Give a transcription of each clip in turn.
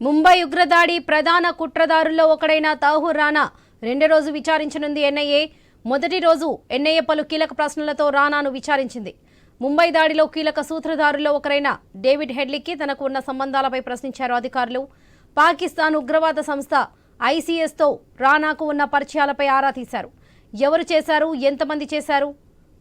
ముంబై ఉగ్రదాడి ప్రధాన కుట్రదారుల్లో ఒకడైన తాహూర్ రాణా రెండో రోజు విచారించనుంది ఎన్ఐఏ. మొదటి రోజు ఎన్ఐఏ పలు కీలక ప్రశ్నలతో రానాను విచారించింది. ముంబై దాడిలో కీలక సూత్రధారుల్లో ఒకరైన డేవిడ్ హెడ్లీకి తనకు ఉన్న సంబంధాలపై ప్రశ్నించారు అధికారులు. పాకిస్తాన్ ఉగ్రవాద సంస్థ ఐసీఎస్తో రానాకు ఉన్న పరిచయాలపై ఆరా తీశారు. ఎవరు చేశారు? ఎంతమంది చేశారు?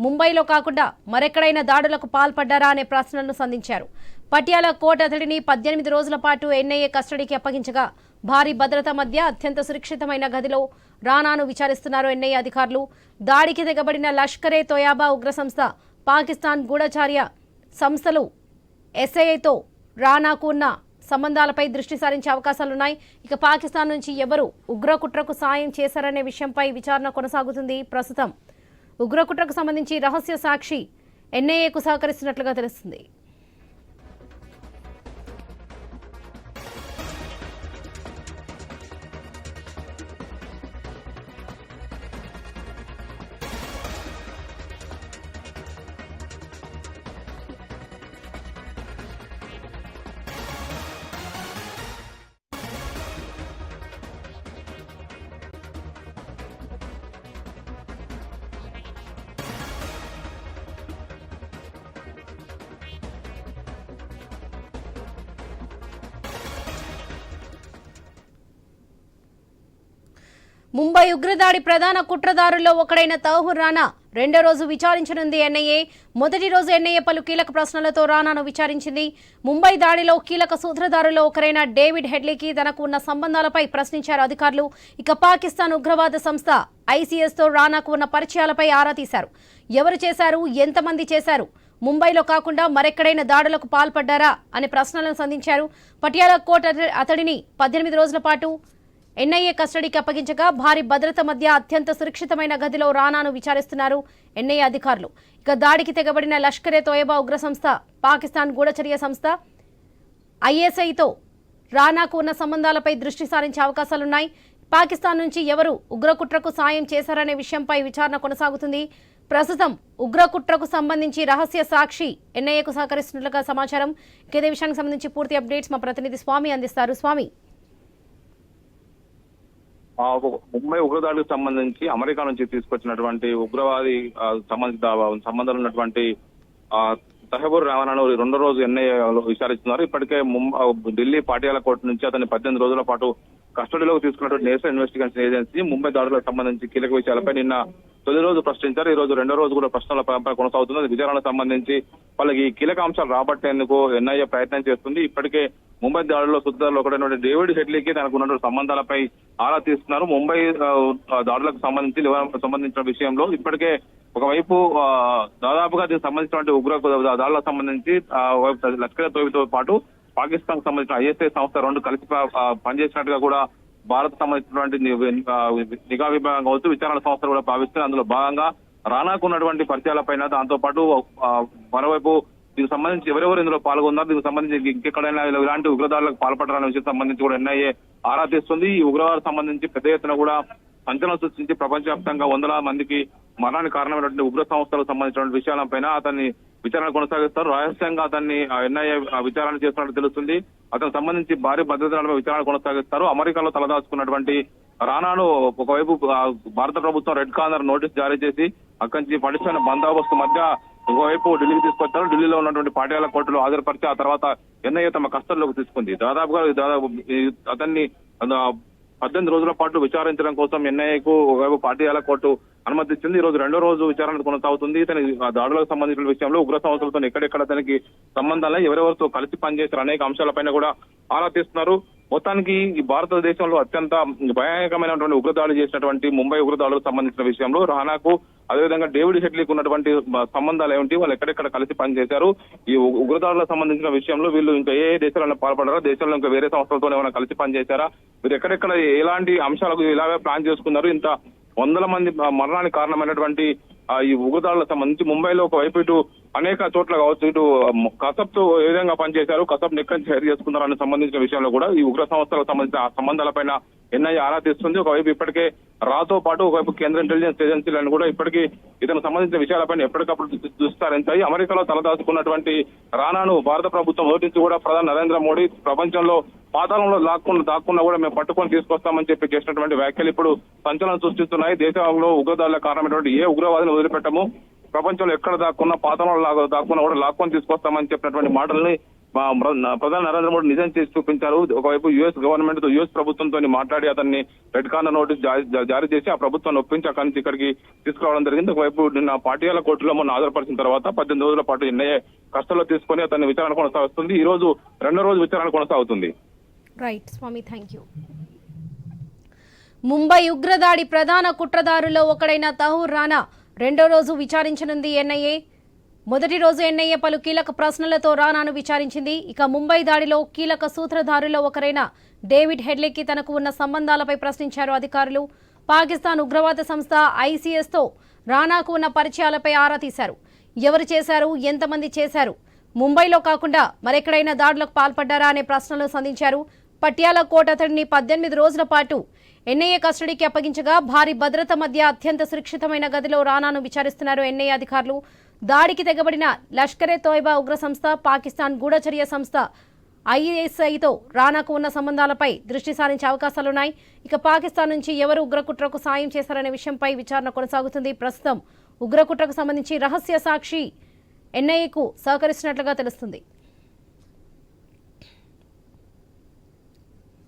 ముంబైలో కాకుండా మరెక్కడైనా దాడులకు పాల్పడ్డారా అనే ప్రశ్నలను సంధించారు. పటియాల కోర్టు అతడిని పద్దెనిమిది రోజుల పాటు ఎన్ఐఏ కస్టడీకి అప్పగించగా భారీ భద్రత మధ్య అత్యంత సురక్షితమైన గదిలో రానాను విచారిస్తున్నారు ఎన్ఐఏ అధికారులు. దాడికి తెగబడిన లష్కరే తోయాబా ఉగ్ర సంస్థ పాకిస్తాన్ గూఢచార్య సంస్థలు ఎస్ఐతో రానాకు ఉన్న సంబంధాలపై దృష్టి సారించే అవకాశాలున్నాయి. ఇక పాకిస్తాన్ నుంచి ఎవరు ఉగ్రకుట్రకు సాయం చేశారనే విషయంపై విచారణ కొనసాగుతుంది ప్రస్తుతం. ఉగ్రకుట్రకు సంబంధించి రహస్య సాక్షి ఎన్ఐఏకు సహకరిస్తున్నట్లుగా తెలుస్తుంది. ముంబై ఉగ్రదాడి ప్రధాన కుట్రదారుల్లో ఒకడైన తౌహుర్ రానా రెండో రోజు విచారించనుంది ఎన్ఐఏ. మొదటి రోజు ఎన్ఐఏ పలు కీలక ప్రశ్నలతో రానాను విచారించింది. ముంబై దాడిలో కీలక సూత్రధారుల్లో ఒకరైన డేవిడ్ హెడ్లీకి తనకు ఉన్న సంబంధాలపై ప్రశ్నించారు అధికారులు. ఇక పాకిస్తాన్ ఉగ్రవాద సంస్థ ఐసీఎస్తో రానాకు ఉన్న పరిచయాలపై ఆరా తీశారు. ఎవరు చేశారు? ఎంతమంది చేశారు? ముంబైలో కాకుండా మరెక్కడైనా దాడులకు పాల్పడ్డారా? అనే ప్రశ్నలను సంధించారు. పటియాలా కోర్టు అతడిని పద్దెనిమిది రోజుల పాటు ఎన్ఐఏ కస్టడీకి అప్పగించగా భారీ భద్రత మధ్య అత్యంత సురక్షితమైన గదిలో రానాను విచారిస్తున్నారు ఎన్ఐఏ అధికారులు. ఇక దాడికి తెగబడిన లష్కరే తోయబా ఉగ్ర సంస్థ పాకిస్తాన్ గూఢచర్య సంస్థ ఐఎస్ఐతో రానాకు ఉన్న సంబంధాలపై దృష్టి సారించే అవకాశాలున్నాయి. పాకిస్తాన్ నుంచి ఎవరు ఉగ్రకుట్రకు సాయం చేశారనే విషయంపై విచారణ కొనసాగుతుంది. ప్రస్తుతం ఉగ్రకుట్రకు సంబంధించి రహస్య సాక్షి ఎన్ఐఏకు సహకరిస్తున్నట్లుగా సమాచారం. ఇదే విషయానికి సంబంధించి పూర్తి అప్డేట్స్ మా ప్రతినిధి స్వామి అందిస్తారు. స్వామి. ముంబై ఉగ్రదాడికి సంబంధించి అమెరికా నుంచి తీసుకొచ్చినటువంటి ఉగ్రవాది సంబంధిత సంబంధాలు ఉన్నటువంటి ఆ తహబూర్ రావణను రెండో రోజు ఎన్ఐఏలో విచారిస్తున్నారు. ఇప్పటికే ముంబై ఢిల్లీ పాటియాల కోర్టు నుంచి అతన్ని పద్దెనిమిది రోజుల పాటు కస్టడీలోకి తీసుకున్నటువంటి నేషనల్ ఇన్వెస్టిగేషన్ ఏజెన్సీ ముంబై దాడులకు సంబంధించి కీలక విషయాలపై నిన్న తొలి రోజు ప్రశ్నించారు. ఈ రోజు రెండో రోజు కూడా ప్రశ్నల పరంపర కొనసాగుతుంది విచారణకు సంబంధించి వాళ్ళకి ఈ కీలక అంశాలు రాబట్టేందుకు ఎన్ఐఏ ప్రయత్నం చేస్తుంది. ఇప్పటికే ముంబై దాడుల్లో సుద్దారులో ఒకటైనటువంటి డేవిడ్ హెడ్లీకి తనకు ఉన్నటువంటి సంబంధాలపై ఆరా తీస్తున్నారు. ముంబై దాడులకు సంబంధించి సంబంధించిన విషయంలో ఇప్పటికే ఒకవైపు దాదాపుగా దీనికి సంబంధించినటువంటి ఉగ్ర దాడులకు సంబంధించి ఆ, ఒకవైపు లష్కర్ తోయితో పాటు పాకిస్తాన్ సంబంధించిన ఐఎస్ఐ సంస్థ రెండు కలిసి పనిచేసినట్టుగా కూడా భారత్ సంబంధించినటువంటి నిఘా విభాగం కావచ్చు విచారణ సంస్థలు కూడా భావిస్తుంది అందులో భాగంగా రానాకు ఉన్నటువంటి పరిచయాలపైన దాంతో పాటు మరోవైపు దీనికి సంబంధించి ఎవరెవరు ఇందులో పాల్గొన్నారు? దీనికి సంబంధించి ఇంకెక్కడైనా ఇలాంటి ఉగ్రదాడులకు పాల్పడాలనే విషయం సంబంధించి కూడా ఎన్ఐఏ ఆరా తీస్తుంది. ఈ ఉగ్రవాదం సంబంధించి పెద్ద ఎత్తున కూడా సంచలనం సృష్టించి ప్రపంచవ్యాప్తంగా వందల మందికి మరణానికి కారణమైనటువంటి ఉగ్ర సంస్థలకు సంబంధించిన విషయాలపైన అతన్ని విచారణ కొనసాగిస్తారు. రహస్యంగా అతన్ని ఎన్ఐఏ విచారణ చేస్తున్నట్టు తెలుస్తుంది. అతనికి సంబంధించి భారీ భద్రతలపై విచారణ కొనసాగిస్తారు. అమెరికాలో తలదాచుకున్నటువంటి రానాను ఒకవైపు భారత ప్రభుత్వం రెడ్ కార్నర్ నోటీస్ జారీ చేసి అక్కడి నుంచి పటిష్టమైన బందోబస్తు మధ్య ఒకవైపు ఢిల్లీకి తీసుకొచ్చారు ఢిల్లీలో ఉన్నటువంటి పాటియాల కోర్టులో హాజరుపరిచి ఆ తర్వాత ఎన్ఐఏ తమ కస్టడీలోకి తీసుకుంది. దాదాపుగా దాదాపు అతన్ని పద్దెనిమిది రోజుల పాటు విచారించడం కోసం ఎన్ఐఏకు ఒకవైపు పాటియాల కోర్టు అనుమతి ఇచ్చింది ఈ రోజు రెండో రోజు విచారణ కొనసాగుతుంది. ఇతని దాడులకు సంబంధించిన విషయంలో ఉగ్ర సంస్థలతో ఎక్కడెక్కడ అతనికి సంబంధాలు ఎవరెవరితో కలిసి పనిచేశారు అనేక అంశాలపైన కూడా ఆరా తీస్తున్నారు. మొత్తానికి ఈ భారతదేశంలో అత్యంత భయానకమైనటువంటి ఉగ్రదాడులు చేసినటువంటి ముంబై ఉగ్రదాడులకు సంబంధించిన విషయంలో రానాకు అదేవిధంగా డేవిడ్ షెట్లీకి ఉన్నటువంటి సంబంధాలు ఏమిటి? వాళ్ళు ఎక్కడెక్కడ కలిసి పనిచేశారు? ఈ ఉగ్రదారులకు సంబంధించిన విషయంలో వీళ్ళు ఇంకా ఏ దేశాలలో దేశాలను పాల్పడారా దేశంలో ఇంకా వేరే సంస్థలతో ఏమైనా కలిసి పనిచేశారా? వీరు ఎక్కడెక్కడ ఎలాంటి అంశాలకు ఇలాగే ప్లాన్ చేసుకున్నారు? ఇంత వందల మంది మరణానికి కారణమైనటువంటి ఈ ఉగ్రదాడులకు సంబంధించి ముంబైలో ఒక వైపు ఇటు అనేక చోట్ల కావచ్చు ఇటు కసబ్తో ఏ విధంగా పనిచేశారు? కసబ్ ఎక్కడి నుంచి హైర్ చేసుకున్నారు? అనే సంబంధించిన విషయంలో కూడా ఈ ఉగ్ర సంస్థలకు సంబంధించిన సంబంధాలపైన ఎన్ఐఏ ఆరాధిస్తుంది ఒకవైపు ఇప్పటికే రాతో పాటు ఒకవైపు కేంద్ర ఇంటెలిజెన్స్ ఏజెన్సీలను కూడా ఇప్పటికీ ఇతను సంబంధించిన విషయాలపైన ఎప్పటికప్పుడు దృ- అమెరికాలో తలదాచుకున్నటువంటి రానాను భారత ప్రభుత్వం ఓటించి కూడా ప్రధాని నరేంద్ర మోడీ ప్రపంచంలో పాతాళంలో దాక్కున్న దాక్కున్నా కూడా మేము పట్టుకొని తీసుకొస్తామని చెప్పి చేసినటువంటి వ్యాఖ్యలు ఇప్పుడు సంచలనం సృష్టిస్తున్నాయి. దేశంలో ఉగ్రదాడుల కారణమైనటువంటి ఏ ఉగ్రవాదిని వదిలిపెట్టము. ప్రపంచంలో ఎక్కడ దాక్కున్నా పాతంలో లాగా దాక్కున్నా కూడా లాక్కొని తీసుకొస్తామని చెప్పినటువంటి మాటల్ని ప్రధాని నరేంద్ర మోడీ నిజం చేసి చూపించారు. ఒకవైపు యుఎస్ గవర్నమెంట్తో యుఎస్ ప్రభుత్వంతో మాట్లాడి అతన్ని రెడ్ కార్నర్ నోటీస్ జారీ చేసి ఆ ప్రభుత్వాన్ని ఒప్పించి అక్కడి నుంచి ఇక్కడికి తీసుకురావడం జరిగింది. ఒకవైపు నిన్న పాటియాల కోర్టులో మొన్న హాజరుపరిచిన తర్వాత పద్దెనిమిది రోజుల పాటు ఎన్ఐఏ కష్టంలో తీసుకొని అతన్ని విచారణ కొనసాగుతుంది ఈ రోజు రెండో రోజు విచారణ కొనసాగుతుంది. Right Swami thank you. Mumbai ఉగ్రదాడి ప్రధాన కుట్రదారులో ఒకడైన తహూర్ రానా రెండో రోజు విచారించనుంది ఎన్ఐఏ. మొదటి రోజు ఎన్ఐఏ పలు కీలక ప్రశ్నలతో రానాను విచారించింది. ఇక ముంబై దాడిలో కీలక సూత్రధారుల్లో ఒకరైన డేవిడ్ హెడ్లీకి తనకు ఉన్న సంబంధాలపై ప్రశ్నించారు అధికారులు. పాకిస్తాన్ ఉగ్రవాద సంస్థ ఐసీఎస్తో రానాకు ఉన్న పరిచయాలపై ఆరా తీశారు. ఎవరు చేశారు? ఎంతమంది చేశారు? ముంబైలో కాకుండా మరెక్కడైనా దాడులకు పాల్పడ్డారా అనే ప్రశ్నలు సంధించారు. పట్యాల కోట అతడిని పద్దెనిమిది రోజుల పాటు ఎన్ఐఏ కస్టడీకి అప్పగించగా భారీ భద్రత మధ్య అత్యంత సురక్షితమైన గదిలో రానాను విచారిస్తున్నారు ఎన్ఐఏ అధికారులు. దాడికి తెగబడిన లష్కరే తోయబా ఉగ్ర సంస్థ పాకిస్తాన్ గూఢచర్య సంస్థ ఐఎస్ఐతో రానాకు ఉన్న సంబంధాలపై దృష్టి సారించే అవకాశాలున్నాయి. ఇక పాకిస్తాన్ నుంచి ఎవరు ఉగ్రకుట్రకు సాయం చేశారనే విషయంపై విచారణ కొనసాగుతుంది. ప్రస్తుతం ఉగ్రకుట్రకు సంబంధించి రహస్య సాక్షి ఎన్ఐఏకు సహకరిస్తున్నట్లుగా తెలుస్తుంది.